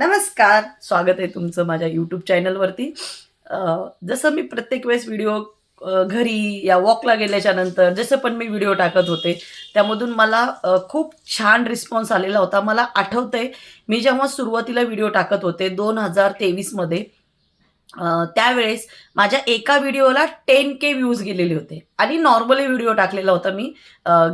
नमस्कार. स्वागत आहे तुमचं माझ्या यूट्यूब चॅनलवरती जसं मी प्रत्येक वेळेस व्हिडिओ घरी या वॉकला गेल्याच्यानंतर जसं पण मी व्हिडिओ टाकत होते त्यामधून मला खूप छान रिस्पॉन्स आलेला होता. मला आठवतंय मी जेव्हा सुरुवातीला व्हिडिओ टाकत होते दोन हजार तेवीसमध्ये त्यावेळेस माझ्या एका व्हिडिओला टेन के व्ह्यूज गेलेले होते. आणि नॉर्मली व्हिडिओ टाकलेला होता मी.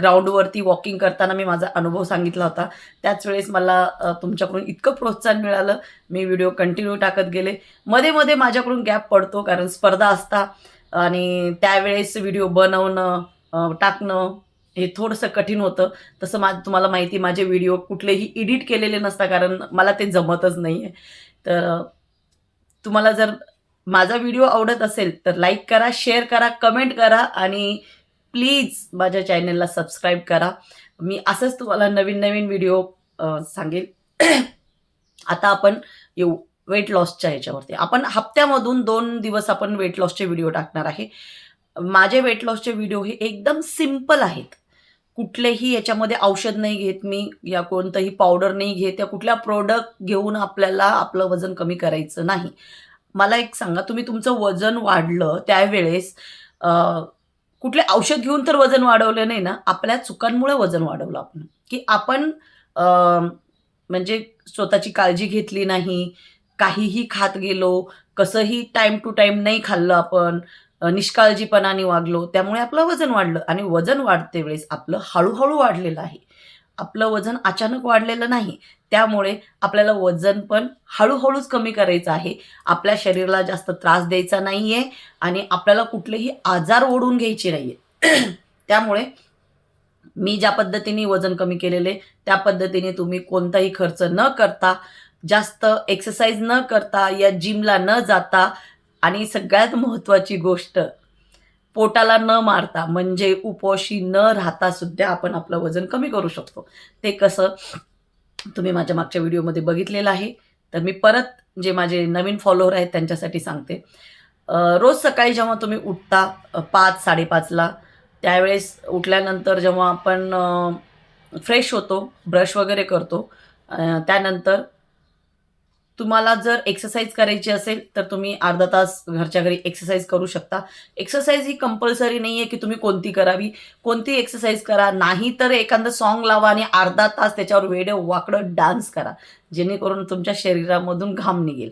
ग्राउंडवरती वॉकिंग करताना मी माझा अनुभव सांगितला होता. त्याच वेळेस मला तुमच्याकडून इतकं प्रोत्साहन मिळालं. मी व्हिडिओ कंटिन्यू टाकत गेले. मध्ये मध्ये माझ्याकडून गॅप पडतो कारण स्पर्धा असता. आणि त्यावेळेस व्हिडिओ बनवणं टाकणं हे थोडंसं कठीण होतं. तसं मा तुम्हाला माहिती माझे व्हिडिओ कुठलेही एडिट केलेले नसता कारण मला ते जमतच नाही आहे तर तुम्हाला जर माझा व्हिडिओ आवडत असेल तर लाईक करा शेअर करा कमेंट करा आणि प्लीज माझ्या चॅनलला सबस्क्राईब करा. मी असंच तुम्हाला नवीन नवीन व्हिडिओ सांगेल. आता आपण येऊ वेट लॉसच्या ह्याच्यावरती आपण हप्त्यामधून दोन दिवस आपण वेट लॉसचे व्हिडिओ टाकणार आहे. माझे वेट लॉसचे व्हिडिओ हे एकदम सिंपल आहेत. कुठलेही याच्यामध्ये औषध नाही घेत मी या कोणतंही पावडर नाही घेत या कुठल्या प्रोडक्ट घेऊन आपल्याला आपलं वजन कमी करायचं नाही. मला एक सांगा तुम्ही तुमचं वजन वाढलं त्यावेळेस कुठले औषध घेऊन तर वजन वाढवलं नाही ना आपल्या चुकांमुळे वजन वाढवलं आपण. की आपण म्हणजे स्वतःची काळजी घेतली नाही काहीही खात गेलो कसंही टाईम टू टाईम नाही खाल्लं आपण निष्काळजीपणाने वागलो त्यामुळे आपलं वजन वाढलं आणि वजन वाढते वेळेस आपलं हळूहळू वाढलेलं आहे. आपलं वजन अचानक वाढलेलं नाही त्यामुळे आपल्याला वजन पण हळूहळूच कमी करायचं आहे. आपल्या शरीराला जास्त त्रास द्यायचा नाही आहे आणि आपल्याला कुठलेही आजार ओढून घ्यायचे नाही आहे त्यामुळे मी ज्या पद्धतीने वजन कमी केलेले त्या पद्धतीने तुम्ही कोणताही खर्च न करता जास्त एक्सरसाइज न करता या जिमला न जाता आणि सगळ्यात महत्त्वाची गोष्ट पोटाला न मारता म्हणजे उपोषी न राहता सुद्धा आपण आपलं वजन कमी करू शकतो. ते कसं तुम्ही माझ्या मागच्या व्हिडिओमध्ये बघितलेलं आहे. तर मी परत जे माझे नवीन फॉलोअर आहेत त्यांच्यासाठी सांगते. रोज सकाळी जेव्हा तुम्ही उठता पाच साडेपाचला त्यावेळेस उठल्यानंतर जेव्हा आपण फ्रेश होतो ब्रश वगैरे करतो त्यानंतर तुम्हाला जर एक्सरसाइज करायची असेल तर तुम्ही अर्धा तास घरच्या घरी एक्सरसाइज करू शकता. एक्सरसाइज ही कंपल्सरी नाही आहे की तुम्ही कोणती करावी. कोणती एक्सरसाइज करा नाही तर एखादं सॉन्ग लावा आणि अर्धा तास त्याच्यावर वेडं वाकडं डान्स करा. जेणेकरून तुमच्या शरीरामधून घाम निघेल.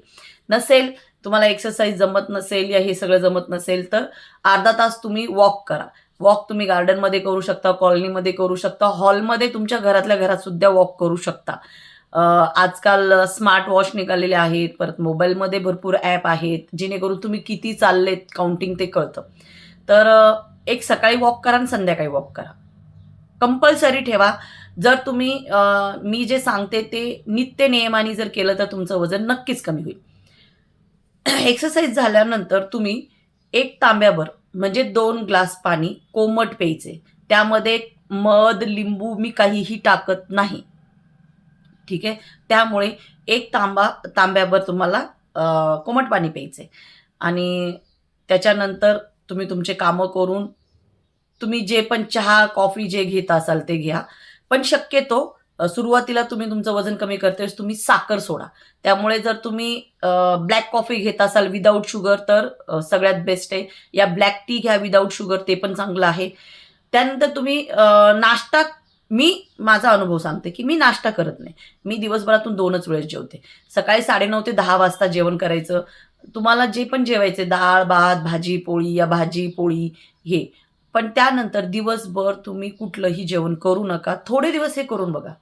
नसेल तुम्हाला एक्सरसाइज जमत नसेल या हे सगळं जमत नसेल तर अर्धा तास तुम्ही वॉक करा. वॉक तुम्ही गार्डनमध्ये करू शकता कॉलनीमध्ये करू शकता हॉलमध्ये तुमच्या घरातल्या घरात सुद्धा वॉक करू शकता. आजकाल स्मार्ट वॉच निघालेले आहेत परत मोबाईलमध्ये भरपूर ॲप आहेत जेणेकरून तुम्ही किती चाललेत काउंटिंग ते कळतं. तर एक सकाळी वॉक करा आणि संध्याकाळी वॉक करा. कंपल्सरी ठेवा. जर तुम्ही मी जे सांगते ते नित्य नियमाने जर केलं तर तुमचं वजन नक्कीच कमी होईल. एक्सरसाइज झाल्यानंतर तुम्ही एक तांब्यावर म्हणजे दोन ग्लास पाणी कोमट प्यायचे. त्यामध्ये मध लिंबू मी काहीही टाकत नाही. ठीक आहे? त्यामुळे एक तांबा तांब्यावर तुम्हाला कोमट पाणी प्यायचं आहे आणि त्याच्यानंतर तुम्ही तुमचे कामं करून तुम्ही जे पण चहा कॉफी जे घेत असाल ते घ्या. पण शक्यतो सुरुवातीला तुम्ही तुमचं वजन कमी करते तुम्ही साखर सोडा. त्यामुळे जर तुम्ही ब्लॅक कॉफी घेत असाल विदाऊट शुगर तर सगळ्यात बेस्ट आहे. या ब्लॅक टी घ्या विदाऊट शुगर ते पण चांगलं आहे. त्यानंतर तुम्ही नाश्ता मी माझा अनुभव सांगते की मी नाश्ता करत नाही. मी दिवसभरातून दोनच वेळेस जेवते. सकाळी साडेनऊ ते दहा वाजता जेवण करायचं. तुम्हाला जे पण जेवायचे डाळ भात भाजी पोळी या भाजी पोळी हे. पण त्यानंतर दिवसभर तुम्ही कुठलंही जेवण करू नका. थोडे दिवस हे करून बघा.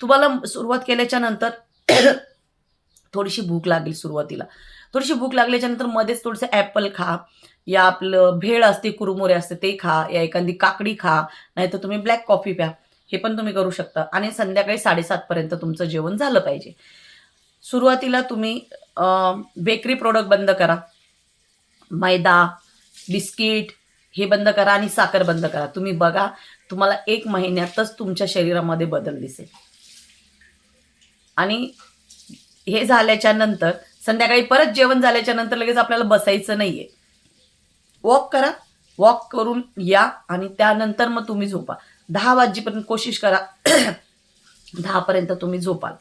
तुम्हाला सुरुवात केल्याच्यानंतर थोडीशी भूक लागेल सुरुवातीला. थोडीशी भूक लागल्याच्या नंतर मध्येच थोडंसं ॲपल खा. या आपलं भेळ असते कुरमुरे असते ते खा. या एखादी काकडी खा. नाहीतर तुम्ही ब्लॅक कॉफी प्या. हे पण तुम्ही करू शकता. आणि संध्याकाळी साडेसातपर्यंत तुमचं जेवण झालं पाहिजे. सुरुवातीला तुम्ही बेकरी प्रोडक्ट बंद करा. मैदा बिस्किट हे बंद करा आणि साखर बंद करा. तुम्ही बघा तुम्हाला एक महिन्यातच तुमच्या शरीरामध्ये बदल दिसेल. आणि हे झाल्याच्यानंतर संध्याकाळी परत जेवण झाल्याच्यानंतर लगेच आपल्याला बसायचं नाहीये. वॉक करा. वॉक करून या आणि त्यानंतर मग तुम्ही झोपा. दहा वाजेपर्यंत कोशिश करा. दहापर्यंत तुम्ही झोपाल.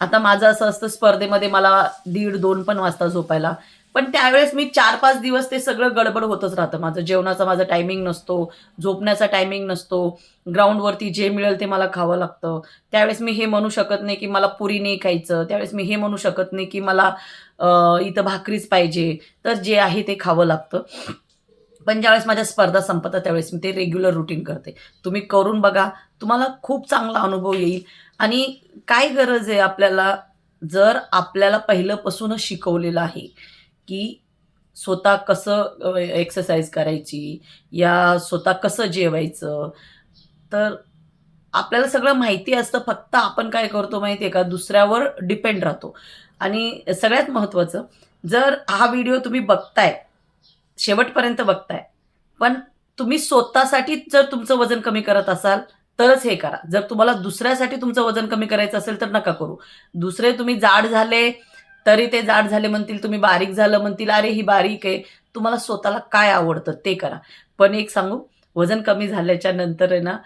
आता माझं असं असतं स्पर्धेमध्ये मला दीड दोन पण वाजता झोपायला. पण त्यावेळेस मी चार पाच दिवस ते सगळं गडबड होतच राहतं. माझं जेवणाचा माझा टायमिंग नसतो झोपण्याचा टायमिंग नसतो ग्राउंडवरती जे मिळेल ते मला खावं लागतं. त्यावेळेस मी हे म्हणू शकत नाही की मला पुरी नाही खायचं. त्यावेळेस मी हे म्हणू शकत नाही की मला इथं भाकरीच पाहिजे. तर जे आहे ते खावं लागतं. पण ज्यावेळेस माझ्या स्पर्धा संपतात त्यावेळेस मी ते रेग्युलर रुटीन करते. तुम्ही करून बघा तुम्हाला खूप चांगला अनुभव येईल. आणि काय गरज आहे आपल्याला? जर आपल्याला पहिल्यापासूनच शिकवलेलं आहे की स्वतः कसं एक्सरसाइज करायची या स्वतः कसं जेवायचं? तर आपल्याला सगळं माहिती असतं फक्त आपण काय करतो माहिती आहे का? दुसऱ्यावर डिपेंड राहतो. आणि सगळ्यात महत्त्वाचं जर हा व्हिडिओ तुम्ही बघताय शेवटपर्यंत बघताय पण तुम्ही स्वतःसाठी जर तुमचं वजन कमी करत असाल तरच हे करा. जर तुम्हाला दुसऱ्यासाठी तुमचं वजन कमी करायचं असेल तर नका करू. दुसरे तुम्ही जाड झाले तरी ते जाड झाले म्हणतील तुम्ही बारीक झालं म्हणतील अरे ही बारीक आहे. तुम्हाला स्वतःला काय आवडतं ते करा. पण एक सांगू वजन कमी झाल्याच्यानंतर आहे ना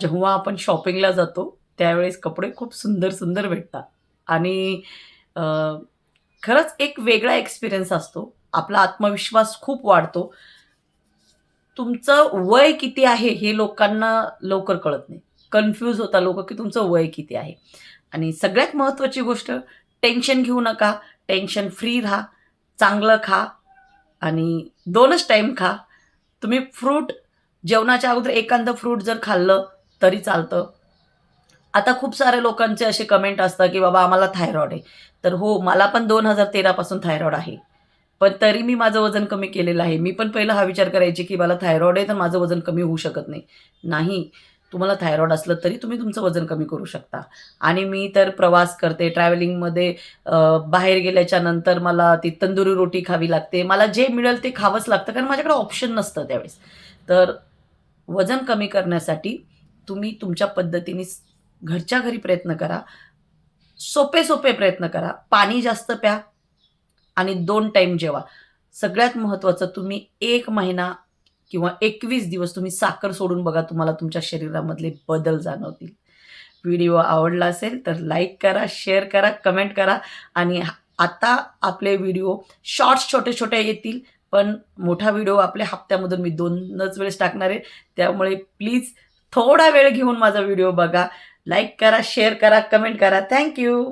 जेव्हा आपण शॉपिंगला जातो त्यावेळेस कपडे खूप सुंदर सुंदर भेटतात. आणि खरंच एक वेगळा एक्सपिरियन्स असतो. आपला आत्मविश्वास खूप वाढतो. तुमचं वय किती आहे हे लोकांना लवकर कळत नाही. कन्फ्यूज होता लोक की तुमचं वय किती आहे. आणि सगळ्यात महत्त्वाची गोष्ट टेन्शन घेऊ नका टेन्शन फ्री राहा चांगलं खा आणि दोनच टाईम खा. तुम्ही फ्रूट जेवणाच्या अगोदर एखादं फ्रूट जर खाल्लं तरी चालतं. आता खूप साऱ्या लोकांचे असे कमेंट असतात की बाबा आम्हाला थायरॉइड आहे. तर हो मला पण दोन हजार तेरापासून थायरॉइड आहे. पण तरी मी माझं वजन कमी केलेलं आहे. मी पण पहिला हा विचार करायचे की मला थायरॉइड आहे तर माझं वजन कमी होऊ शकत नाही. नाही. तुम्हाला थायरॉईड असलं तरी तुम्ही तुमचं वजन कमी करू शकता. आणि मी तर प्रवास करते ट्रॅव्हलिंगमध्ये बाहेर गेल्याच्यानंतर मला ती तंदुरी रोटी खावी लागते. मला जे मिळेल ते खावंच लागतं कारण माझ्याकडे ऑप्शन नसतं त्यावेळेस. तर वजन कमी करण्यासाठी तुम्ही तुमच्या पद्धतीने घरच्या घरी प्रयत्न करा. सोपे सोपे प्रयत्न करा. पाणी जास्त प्या आणि दोन टाईम जेवा. सगळ्यात महत्त्वाचं तुम्ही एक महिना किंवा एकवीस दिवस तुम्ही साखर सोडून बघा तुम्हाला तुमच्या शरीरामधले बदल जाणवतील. व्हिडिओ आवडला असेल तर लाईक करा शेअर करा कमेंट करा आणि आता आपले व्हिडिओ शॉर्ट्स छोटे छोटे येतील पण मोठा व्हिडिओ आपल्या हप्त्यामधून मी दोनच वेळेस टाकणार आहे. त्यामुळे प्लीज थोडा वेळ घेऊन माझा व्हिडिओ बघा. लाईक करा शेअर करा कमेंट करा. थँक्यू